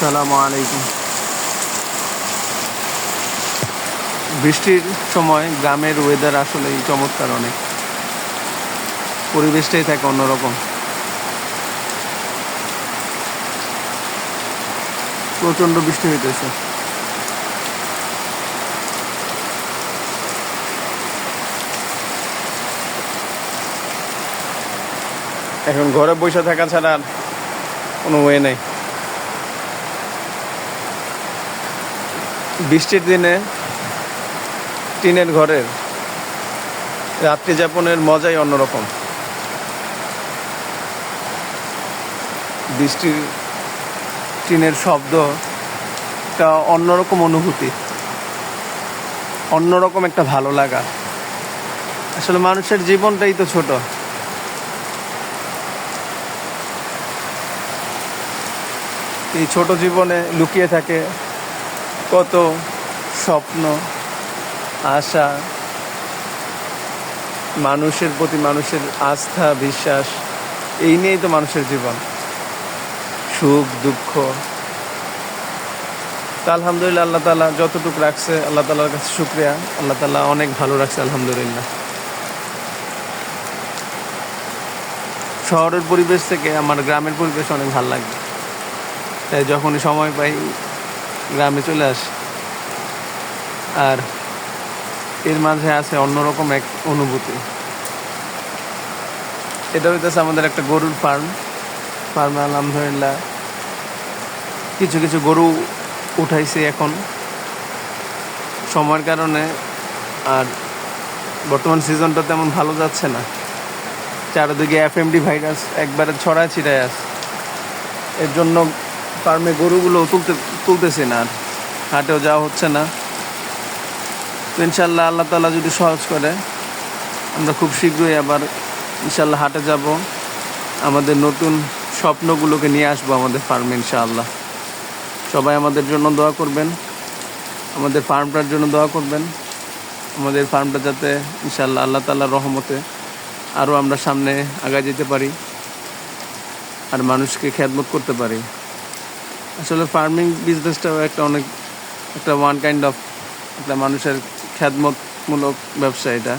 আসসালামু আলাইকুম। বৃষ্টির সময় গ্রামের ওয়েদার আসলেই চমৎকার অনেক। পরিবেশটাই থাকে অন্যরকম। প্রচণ্ড বৃষ্টি হইতেছে। এখন ঘরে বসে থাকা ছাড়া আর কোনো ওয়ে নেই। বৃষ্টির দিনে টিনের ঘরের রাত্রি যাপনের মজাই অন্যরকম। বৃষ্টির টিনের শব্দ একটা অন্যরকম অনুভূতি, অন্যরকম একটা ভালো লাগা। আসলে মানুষের জীবনটাই তো ছোট। এই ছোট জীবনে লুকিয়ে থাকে কত স্বপ্ন, আশা, মানুষের প্রতি মানুষের আস্থা, বিশ্বাস, এই নিয়েই তো মানুষের জীবন। সুখ, দুঃখ। তা আলহামদুলিল্লাহ, আল্লাহ তালা যতটুকু রাখছে, আল্লাহ তালার কাছে শুক্রিয়া। আল্লাহ তালা অনেক ভালো রাখছে, আলহামদুলিল্লাহ। শহরের পরিবেশ থেকে আমার গ্রামের পরিবেশ অনেক ভালো লাগে। তাই যখনই সময় পাই গ্রামে চলে আসি। আর এর মাঝে আছে অন্যরকম এক অনুভূতি। এটা হইতেছে আমাদের একটা গরুর ফার্ম ফার্মে আলহামদুলিল্লাহ কিছু কিছু গরু উঠাইছে এখন। সময়ের কারণে আর বর্তমান সিজনটা তেমন ভালো যাচ্ছে না। চারিদিকে এফএমডি ভাইরাস একবারে ছড়ায় ছিটায় আছে। এর জন্য ফার্মে গরুগুলো তুলতে তুলতেছে না, আর হাটেও যাওয়া হচ্ছে না। তো ইনশাল্লাহ আল্লাহ তালা যদি সহজ করে, আমরা খুব শীঘ্রই আবার ইনশাল্লাহ হাটে যাব। আমাদের নতুন স্বপ্নগুলোকে নিয়ে আসব আমাদের ফার্মে ইনশাআল্লাহ। সবাই আমাদের জন্য দোয়া করবেন, আমাদের ফার্মটার জন্য দোয়া করবেন। আমাদের ফার্মটা যাতে ইনশাল্লাহ আল্লাহ তাল্লাহর রহমতে আরও আমরা সামনে আগায় যেতে পারি, আর মানুষকে খেদমত করতে পারি। আসলে ফার্মিং বিজনেসটাও একটা অনেক, একটা ওয়ান কাইন্ড অফ একটা মানুষের খ্যাতমতমূলক ব্যবসা এটা,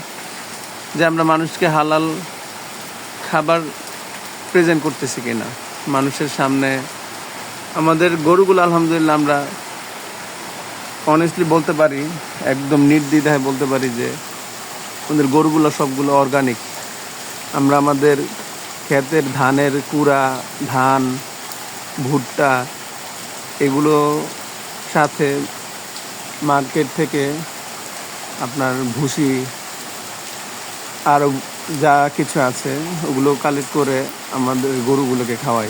যে আমরা মানুষকে হালাল খাবার প্রেজেন্ট করতেছি কিনা। মানুষের সামনে, আমাদের গরুগুলো আলহামদুলিল্লাহ আমরা অনেস্টলি বলতে পারি, একদম নির্দ্বিধায় বলতে পারি যে আমাদের গরুগুলো সবগুলো অর্গানিক আমরা আমাদের ক্ষেতের ধানের কুড়া, ধান, ভুট্টা এগুলো সাথে মার্কেট থেকে আপনার ভুসি আরও যা কিছু আছে, ওগুলো কালেক্ট করে আমাদের গরুগুলোকে খাওয়াই।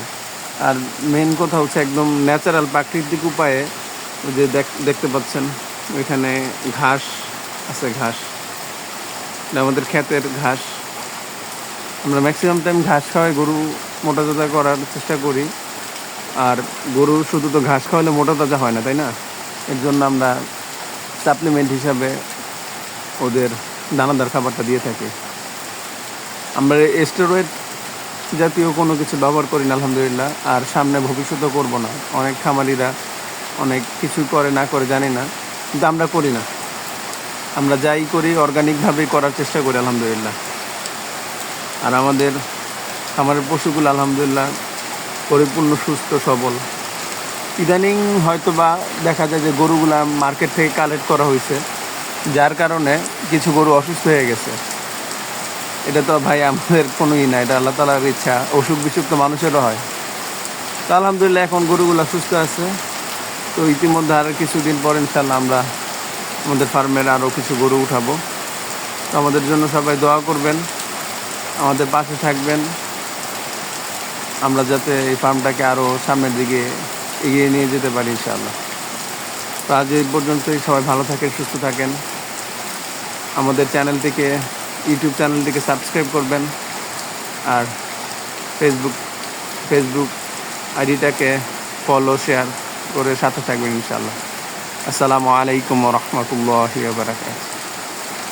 আর মেন কথা হচ্ছে একদম ন্যাচারাল প্রাকৃতিক উপায়ে যে দেখ- দেখতে পাচ্ছেন ওইখানে ঘাস আছে, ঘাস। আমাদের ক্ষেতের ঘাস। আমরা ম্যাক্সিমাম টাইম ঘাস খাওয়াই, গরু মোটা তাজা করার চেষ্টা করি। আর গরু শুধু তো ঘাস খাওয়ালে মোটা তাজা হয় না, তাই না? এর জন্য আমরা সাপ্লিমেন্ট হিসাবে ওদের দানাদার খাবারটা দিয়ে থাকি। আমরা স্টেরয়েড জাতীয় কোনো কিছু ব্যবহার করি না, আলহামদুলিল্লাহ, আর সামনে ভবিষ্যতেও করব না। অনেক খামারিরা অনেক কিছু করে না করে জানি না, কিন্তু আমরা করি না। আমরা যাই করি অর্গানিকভাবেই করার চেষ্টা করি, আলহামদুলিল্লাহ। আর আমাদের খামারের পশুগুলো, আলহামদুলিল্লাহ পরিপূর্ণ, সুস্থ, সবল। ইদানিং হয়তো বা দেখা যায় যে গরুগুলা মার্কেট থেকে কালেক্ট করা হয়েছে যার কারণে কিছু গরু অসুস্থ হয়ে গেছে। এটা তো ভাই আমাদের কোনোই না, এটা আল্লাহ তালার ইচ্ছা, অসুখ বিসুখ তো মানুষেরও হয়। তো আলহামদুলিল্লাহ এখন গরুগুলা সুস্থ আছে। তো ইতিমধ্যে আর কিছুদিন পর ইনশাল্লাহ আমরা আমাদের ফার্মের আরও কিছু গরু উঠাবো। তো আমাদের জন্য সবাই দোয়া করবেন, আমাদের পাশে থাকবেন। আমরা যাতে এই ফার্মটাকে আরও সামনের দিকে এগিয়ে নিয়ে যেতে পারি ইনশাআল্লাহ। তো আজ এই পর্যন্তই, সবাই ভালো থাকেন, সুস্থ থাকেন। আমাদের চ্যানেলটিকে, ইউটিউব চ্যানেলটিকে সাবস্ক্রাইব করবেন। আর ফেসবুক ফেসবুক আইডিটাকে ফলো শেয়ার করে সাথে থাকবেন ইনশাআল্লাহ। আসসালামু আলাইকুম রহমতুল্লাহ বারাকাতুহু।